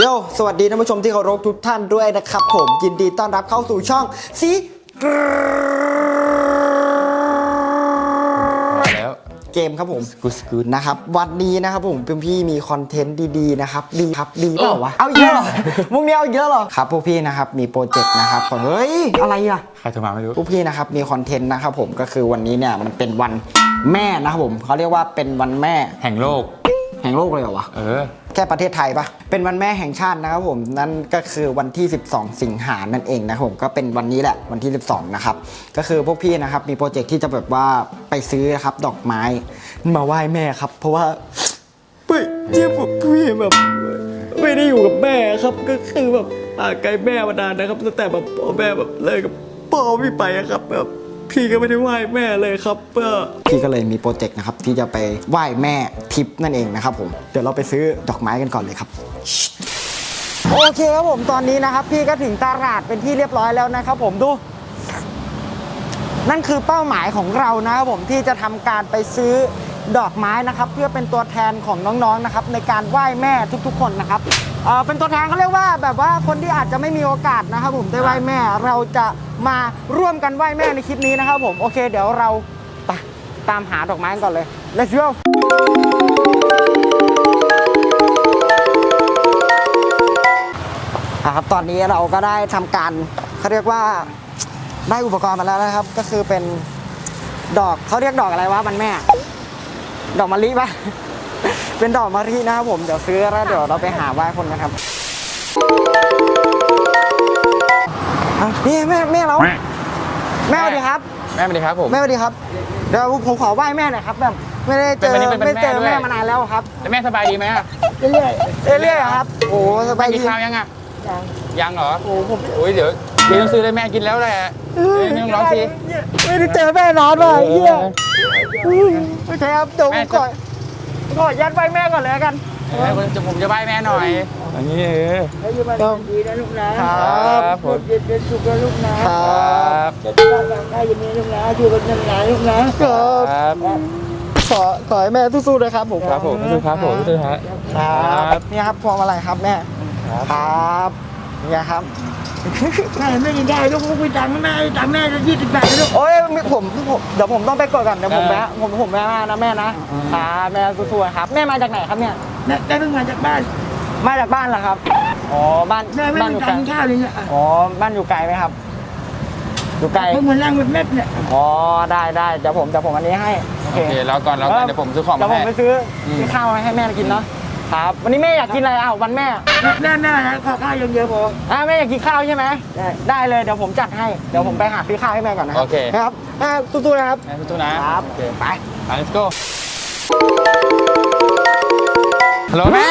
โยสวัสดีท่านผู้ชมที่เคารพทุกท่านด้วยนะครับ ผมยินดีต้อนรับเข้าสู่ช่องซีกรมาแล้ว เกมครับผมกูสกูดนะครับวันนี้นะครับผมเพื่อนพี่มีคอนเทนต์ดีๆนะครับดีครับดีเปล่าวะเออเอาเยอะเหรอมุกนี้เอาเยอะเหรอครับพวกพี่นะครับมีโปรเจกต์นะครับของเฮ้ยอะไรอะใครโทรมาไม่รู้พวกพี่นะครับมีคอนเทนต์นะครับผมก็คือวันนี้เนี่ยมันเป็นวันแม่นะครับผมเขาเรียกว่าเป็นวันแม่แห่งโลก แห่งโลกเลยเหรอวะ เออ แค่ประเทศไทยปะเป็นวันแม่แห่งชาตินะครับผม นั่นก็คือวันที่ 12 สิงหานั่นเองนะครับผมก็เป็นวันนี้แหละวันที่ 12 นะครับ ก็คือพวกพี่นะครับมีโปรเจกต์ที่จะแบบว่าไปซื้อนะครับดอกไม้ มาไหว้แม่ครับ เพราะว่าเฮ้ยเจี๊ยบผมพี่แบบไม่ได้อยู่กับแม่ครับก็คือแบบห่างไกลแม่มานานนะครับตั้งแต่แบบพ่อแม่แบบเลิกกับพ่อพี่ไปอะครับแบบ พี่ก็ไม่ได้ไหว้แม่เลยครับเพื่อพี่ก็เลยมีโปรเจกต์นะครับที่จะไปไหว้แม่ทิพย์นั่นเองนะครับผมเดี๋ยวเราไปซื้อดอกไม้กันก่อนเลยครับ โอเคครับผมตอนนี้นะครับ พี่ก็ถึงตลาดเป็นที่เรียบร้อยแล้วนะครับ ผมดู นั่นคือเป้าหมายของเรานะครับผมที่จะทำการไปซื้อดอกไม้นะครับ เพื่อเป็นตัวแทนของน้องๆนะครับ ในการไหว้แม่ทุกๆ คนนะครับ เอ่อเป็นตัวแทนเขาเรียกว่าแบบว่าคนที่อาจจะไม่มีโอกาสนะครับผมได้ไหว้แม่ เราจะมาร่วมกันไหว้แม่ในคลิปนี้นะครับผมโอเค เดี๋ยวเราไปตามหาดอกไม้กันก่อนเลย let's go อะครับตอนนี้เราก็ได้ทำการเขาเรียกว่าได้อุปกรณ์มาแล้วนะครับ ก็คือเป็นดอกเขาเรียกดอกอะไรวะมันแม่ ดอกมะลิปะ เป็นดอกมะลินะครับผมเดี๋ยวซื้อแล้วเดี๋ยวเราไปหาไหว้คนนะครับอะนี่แม่แม่เราแม่สวัสดีครับ แม่สวัสดีครับผม แม่สวัสดีครับเดี๋ยวผมขอไหว้แม่หน่อยครับแบบไม่ได้เจอเป็นวันนี้เป็นวันไม่เจอแม่ด้วยแม่มานานแล้วครับแล้วแม่สบายดีไหมอะเรื่อยๆเรื่อยๆครับโอ้สบายกิดีนข้าวยังอะยังยังเหรอโอ้ผมโอ้ยเดี๋ยวเดี๋ยวต้องซื้อเลยแม่กินแล้วแหละเฮ้ยไม่ต้องร้องสิ ไม่ได้เจอแม่นานเลยเฮียโอเคครับเดี๋ยวผมขอ ขอยัดไปแม่ก่อนเลยละกันเออผมจะผมจะไหว้แม่หน่อย อันนี้เออ ให้อยู่บ้านดีนะลูกนะครับครับผม เย็นเย็นสุขนะลูกนะครัครับบจะได้ร่างกายอย่างนี้ลูกนะอยู่กันนานๆลูกนะครับครับขอขอให้แม่สู้ๆเลยครับผมครับผมสู้ครับผมสู้ฮะครับนี่ครับพวงมาลัยครับแม่ ครับ ครับนี่ครับ แม่ไม่ได้ลูกลูกไปตังค์แม่ตังค์แม่จะยี่สิบบาทนะลูกโอ้ยมีผมผมเดี๋ยวผมต้องไปกดก่อนเดี๋ยวผมแวะผมผมแวะมานะแม่นะครับแม่สู้ๆครับ แม่มาจากไหนครับเนี่ยแม่ได้เพิ่งมาจากบ้าน มาจากบ้านเหรอครับอ๋อบ้านแม่ไม่บ้านอมียู่ไกลตังค์ข้าวเลยเนี่ยอ๋อบ้านอยู่ไกลไหมครับ อยู่ไกลเพิ่งมานั่งเม็ดๆเนี่ยอ๋อได้ได้เดี๋ยวผมเดี๋ยวผมอันนี้ให้โอโอเคเคแล้วก่อนแล้วกันเดี๋ยวผมซื้อของเดี๋ยมาวผมให้ไปซื้ออม ซื้อข้าวให้แม่กินเนาะ ครับ วันนี้แม่อยากกินอะไรอ้าววันแม่แม่แม่นะขอข้าวอย่างเดียวพออ่าแม่อยากกินข้าวใช่ไหมได้ได้เลยเดี๋ยวผมจัดให้เดี๋ยวผมไปหาซื้อข้าวให้แม่ก่อนนะครัโอเคนะครับแม่สู้ๆนะครับแม่สู้ๆนะครับโอเคไปไป let's go ฮัลโหลแม่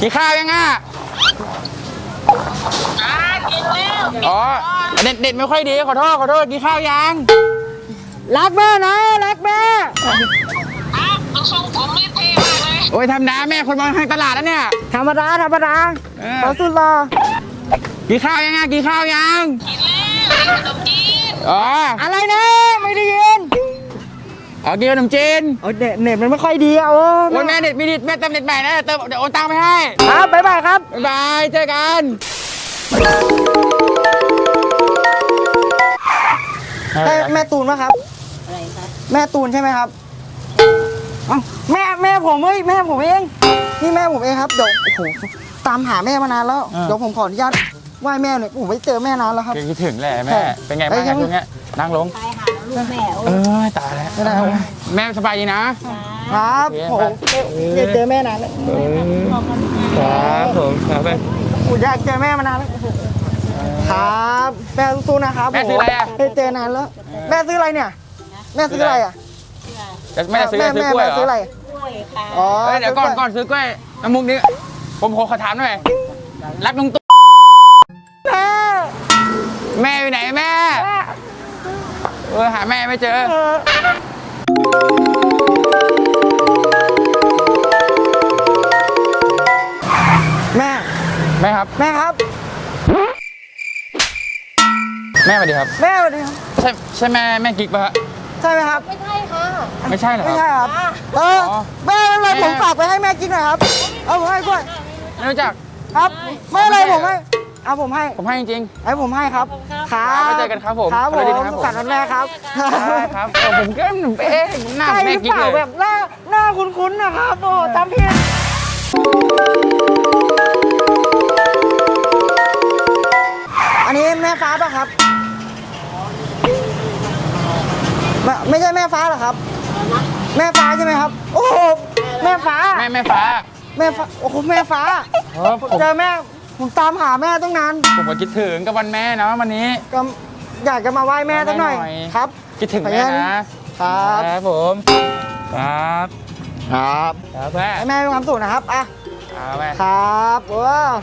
กินข้าวยังอะอ๋อเน็ตเน็ตไม่ค่อยดีขอโทษขอโทษกินข้าวยังรักแม่นะรักแม่ โอ้ยทำน้ำแม่คนมองทางตลาดแล้วเนี่ยธรรมดาธรรมดาเออขอสุดรอกินข้าวยังอะกินข้าวยังอ๋ออะไรนะไม่ได้ยินอ๋อกินขนมจีนโอ้ยเน็ตเน็ตมันไม่ค่อยดีอะโอ้โอ้ยแม่เน็ตมีดิแม่เติมเน็ตใหม่นะเติมเดี๋ยวโอนตังค์ไปให้ครับบ๊ายบายครับบ๊ายบายเจอกันแม่แม่ตูนปะครับ อะไรคะแม่ตูนใช่ไหมครับ เอ้าแม่แม่ผมเฮ้ยแม่ผมเองนี่แม่ผมเองครับเดี๋ยวโอ้โหตามหาแม่มานานแล้วเดี๋ยวผมขออนุญาตไหว้แม่หน่อยผมไม่เจอแม่นานแล้วครับ คิดถึงแหละแม่ใช่เป็นไงบ้างเอ้ยยังช่วงเนี้ยนั่งลง ไปหาลูกแม่เออตายแล้วไม่ได้ครับแม่สบายดีนะ ครับโอเคผมไปอยากเจอแม่นานแล้วครับผมครับแม่ผมอยากเจอแม่มานานแล้วครับแม่สู้ๆนะครับแม่ซื้ออะไรอะไม่เจอนานแล้ว แม่ซื้ออะไรเนี่ย แม่ซื้ออะไรอะ แม่จะซื้อแม่ซื้อแม่กล้วยแม่เหรซื้ออะไรอกล้วยค่ะอ๋อเอ้ยเดี๋ยวก่อนก่อนซื้อกล้วยน้ำมุกนี้ ผมขอขอถามหน่อยรักลุงตุ๊แม่แม่อยู่ไหนแม่เออหาแม่ไม่เจอ เออแม่แม่ครับ แม่ครับ แม่สวัสดีครับ แม่สวัสดีครับใช่ใช่แม่แม่กิ๊กปะฮะใช่ไหมครับ ไม่ใช่ค่ะ ไม่ใช่เหรอไม่คใช่รับครับ เอออ๋อแม่อะไรแม่ ผมฝากไปให้แม่กินหน่อยครับ เอาผมให้กล้วย ไม่รู้จัก ครับ ไม่อะไรผมให้ เอาผมให้ ผมให้จริงไอ้ผมให้ครับครับไว้เจอกันครับผมครับผสวัมสดีครับผมสันวันแม่ครับๆได้ครับเออผมก็เอ๊ะหน้าใช่หแม่รือกิ๊เปกล่าเลยแบบหน้าหน้าคุ้นๆนะครับโอ้จำผิดอันนี้แม่ฟ้าป่ะครับไม่ไม่ใช่แม่ฟ้าเหรอครับ แม่ฟ้าใช่ไหมครับ โอ้โหแม่ฟ้า แม่แม่ฟ้าแม่ฟ้าโอ้โหแม่ฟ้าเออผมผมเจอแม่ผมตามหาแม่ตั้งนานผมก็คิดถึงกับวันแม่เนาะวันนี้ ก็อยากจะมาไหว้แม่สักหน่อยไหว้หน่อย ครับ คิดถึงแม่นะครับ ครับผม ครับครับครับแม่ให้แม่มีความสุขนะครับอะครับแม่ครับว้าว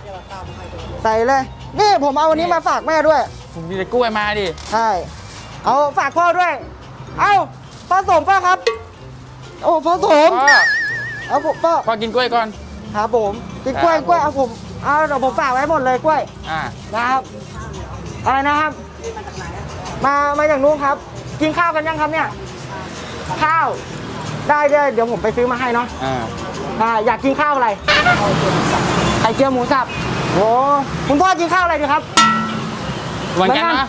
ใส่เลย นี่ผมเอาวันนี้มาฝากแม่ด้วย ผมมีแต่กล้วยมาดิ ใช่ เอาฝากพ่อด้วย เอ้า พ่อสมป่ะครับ โอ้พ่อสมพ่อเอาผมพ่อพ่อกินกล้วยก่อน ครับผมกินกล้วยครับกล้วยเอาผมเอาเดี๋ยวผมฝากไว้หมดเลยกล้วยอ่านะครับอะไรนะครับ มามาจากนู้นครับ กินข้าวกันยังครับเนี่ย ข้าวได้ได้เดี๋ยวผมไปซื้อมาให้เนาะ อ่าอ่าอยากกินข้าวอะไรไข่เจียวหมูสับโอ้คุณพ่อกินข้าวอะไรดีครับเหมือนกันนะ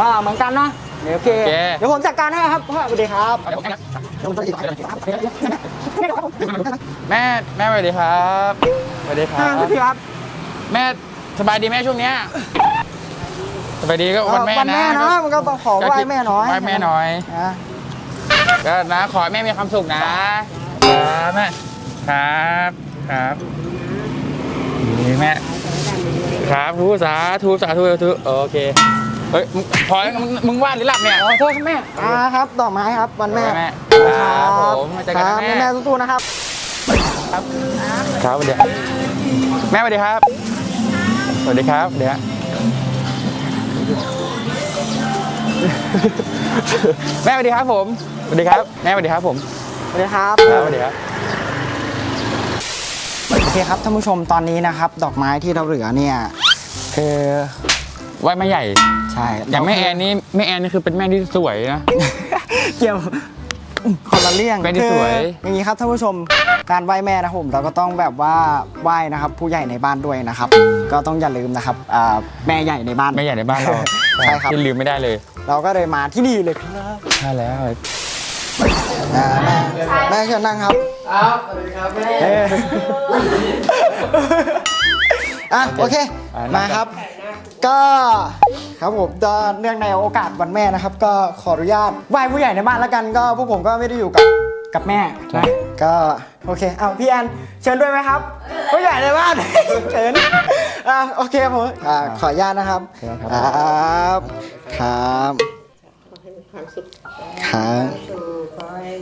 อ่าเหมือนกันเนาะเดี๋ยว โอเค โอเค เดี๋ยวผมจัดการให้ครับพ่อสวัสดีครับแม่แม่สวัสดีครับสวัสดีครัอ่าบสวัสดีครับ แม่สบายดีแม่ช่วงเนี้ยสบายดีก็วันแม่วันนะแม่เนาะมันก็ขอไหว้แม่น้อย ไหว้แม่น้อย อะก็นะขอให้แม่มีความสุขนะครับแม่ครับครับนี่แม่ครับทูสาธุสาธุสาธุโอเค เฮ้ยมึงพอแล้วมึงมึงวาดหรือหลับเนี่ย ขอโทษครับแม่อ่าครับดอกไม้ครับวันแม่แม่ครับผมมาเจอคกันรับนะแม่ แม่ๆสู้ๆนะครับ ครับครับสวัสดีแม่สวัสดีครับสวัสดีครับเดี๋ยวแม่สวัสดีครับผมสวัสดีครับ แม่สวัสดีครับผมสวัสดีครับครับสวัสดีครับโอเคครับท่านผู้ชมตอนนี้นะครับ ดอกไม้ที่เราเหลือเนี่ยคือไหว้แม่ใหญ่ ใช่อย่างแม่แอนนี่แม่แอนนี่คือเป็นแม่ที่สวยนะ เกี่ยวคนละเรื่องแม่ที่สวยคืออย่างนี้ครับท่านผู้ชมการไหว้แม่นะครับผมเราก็ต้องแบบว่าไหว้นะครับ ผู้ใหญ่ในบ้านด้วยนะครับ ก็ต้องอย่าลืมนะครับอ่าแม่ใหญ่ในบ้านแม่ใหญ่ในบ้านเราใช่ครับที่ลืมไม่ได้เลย เราก็เลยมาที่นี่เลยครับใช่แล้วอ่าแม่แม่เชิญนั่งครับครับสวัสดีครับแม่ อะโอเคอ่านั่มางครับครับ ก็ครับผมก็เนื่องในโอกาสวันแม่นะครับ ก็ขออนุญาตไหว้ผู้ใหญ่ในบ้านแล้วกันก็พวกผมก็ไม่ได้อยู่กับกับแม่นะก็โอเคเอาพี่แอนเชิญด้วยไหมครับ ผู้ใหญ่ในบ้าน เชิญอะโอเคผมอ่าขออนุญาตนะครับครับครับครับ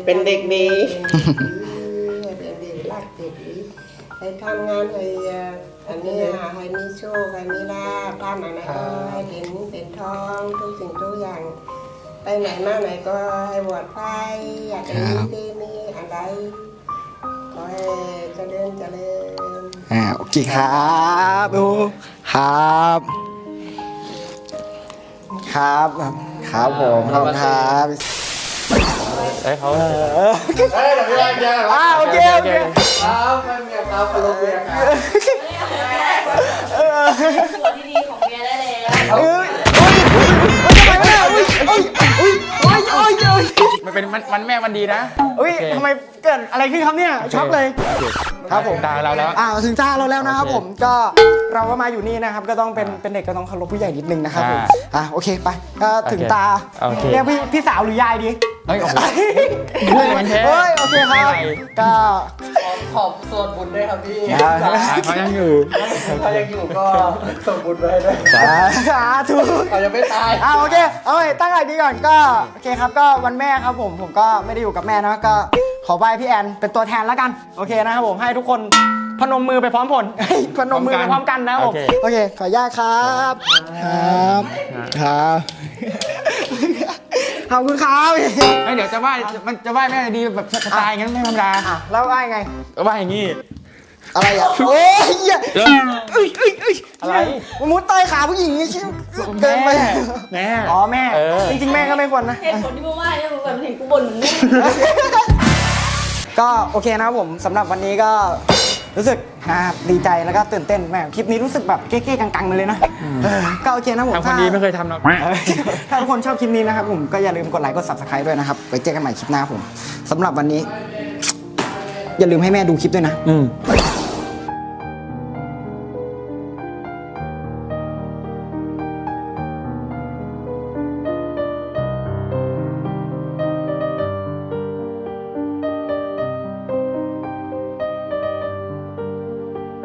เป็นเด็กดีเป็นเด็กรักเด็กดี ให้ทำงานให้เอ่ออันนี้อะให้มีโชคให้มีลาภทำอะไรก็ให้เป็นเป็นทองทุกสิ่งทุกอย่าง ไปไหนมาไหนก็ให้ปลอดภัยอยากจะมีดีมีอะไรขอให้เจริญเจริญอ่าโอเคครับโอ้ครับ ครับครับผมขอบคุณครับเอ้ยเขาอ่าโอเคโอเคตัวที่ดีของเมียได้แล้ว เอ้ยโอ้ยโอ้ยทำไมไม่ได้อุ้ยอุ้ยอุ้ยอุ้ยอุ้ยอุ้ยมันเป็นมันวันแม่มันดีนะอุ้ยทำไมเกิดอะไรขึ้นครับเนี่ยช็อกเลย ครับผมตาเราแล้ว อ่าถึงตาเราแล้วนะครับโอเคผมก็เราก็มาอยู่นี่นะครับ ก็ต้องเป็นเป็นเด็กก็ต้องเคารพผู้ใหญ่นิดนึงนะครับผมอ่าอ่าโอเคไปก็ถึงโอเคตาโอเค เรียกพี่พี่สาวหรือยายดีเฮ้ยโอ้โห เฮ้ยมันแท้เฮ้ยโอเคครับก็ขอบส่วนบุญด้วยครับพี่อ่าเขายังอยู่ ถ้ายังอยู่ก็ส่งบุญไว้ด้วยสาธุเรายังไม่ตาย อ่าโอเคเอาไว้ตั้งหลักดีก่อนก็โอเคครับก็วันแม่ครับผมผมก็ไม่ได้อยู่กับแม่นะก็ขอไหว้พี่แอนเป็นตัวแทนแล้วกัน โอเคนะครับผมให้ทุกคนพนมมือไปพร้อมผล พนมมือไปพร้อมกันนะครับผมโอเค โอเค ขออนุญาตครับ ครับครับขอบคุณครับเฮ้ยเดี๋ยวจะไหว้มันจะไหว้แม่ดีแบบสไตล์งั้นไม่ธรรมดาอะแล้วว่ายังไงก็ไหว้อย่างงี้ อะไรอะโอ้ยเหี้ยเดี๋ยวเอ้ยเอ้ยเอ้ยอะไรมันมุดใต้ขาผู้หญิงนี่ชิเกินไปแม่อ๋อแม่เออจริงๆแม่ก็ไม่ควรนะเหตุผลที่มึงว่าเนี่ยมึงแบบเห็นกูบ่นเหมือนแม่ ก็โอเคนะครับผมสำหรับวันนี้ก็รู้สึกนะครับดีใจแล้วก็ตื่นเต้นแม่คลิปนี้รู้สึกแบบเก๊ๆกังๆมาเลยนะเออก็โอเคนะผมทำคนดีไม่เคยทำหรอกเออถ้าทุกคนชอบคลิปนี้นะครับผมก็อย่าลืมกดไลค์กด subscribe ด้วยนะครับไว้เจอกันใหม่คลิปหน้าผมสำหรับวันนี้ อย่าลืมให้แม่ดูคลิปด้วยนะ อืม